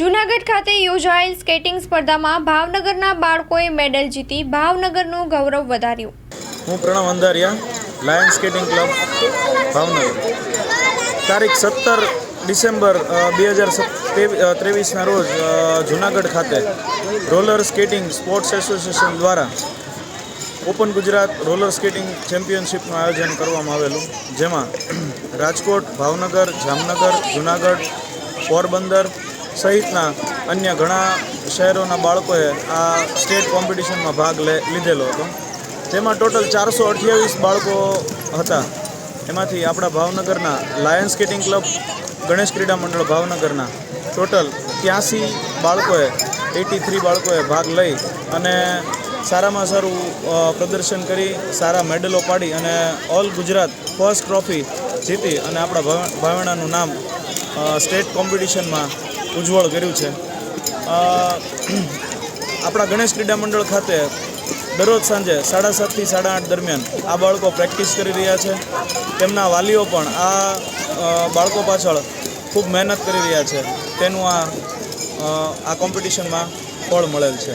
જૂનાગઢ ખાતે યોજાયેલ સ્કેટિંગ સ્પર્ધામાં ભાવનગરના બાળકોએ મેડલ જીતી ભાવનગરનું ગૌરવ વધાર્યું. હું Pranav Andhariya lion skating club, Bhavnagar. તારીખ સત્તર ડિસેમ્બર બે હજાર ત્રેવીસના રોજ જૂનાગઢ જુનાગઢ ખાતે રોલર સ્કેટિંગ સ્પોર્ટ્સ એસોસિએશન દ્વારા ઓપન ગુજરાત રોલર સ્કેટિંગ ચેમ્પિયનશિપનું આયોજન કરવામાં આવેલું, જેમાં રાજકોટ, ભાવનગર, જામનગર, જુનાગઢ, પોરબંદર સહિતના અન્ય ઘણા શહેરોના બાળકોએ આ સ્ટેટ કોમ્પિટિશનમાં ભાગ લીધેલો હતો. તેમાં ટોટલ ચારસો અઠ્યાવીસ બાળકો હતા. એમાંથી આપણા ભાવનગરના lion skating club, Ganesh Krida Mandal ભાવનગરના ટોટલ ત્યાંસી બાળકોએ એટી થ્રી બાળકોએ ભાગ લઈ અને સારામાં સારું પ્રદર્શન કરી, સારા મેડલો પાડી અને ઓલ ગુજરાત ફર્સ્ટ ટ્રોફી જીતી અને આપણા ભાવ- ભાવેણાનું નામ સ્ટેટ કોમ્પિટિશનમાં ઉજ્જવળ કર્યું છે. આપણા ગણેશ ક્રીડા મંડળ ખાતે દરરોજ સાંજે સાડા સાતથી સાડા આઠ દરમિયાન આ બાળકો પ્રેક્ટિસ કરી રહ્યા છે. તેમના વાલીઓ પણ આ બાળકો પાછળ ખૂબ મહેનત કરી રહ્યા છે. તેનું આ આ કોમ્પિટિશનમાં ફળ મળેલ છે.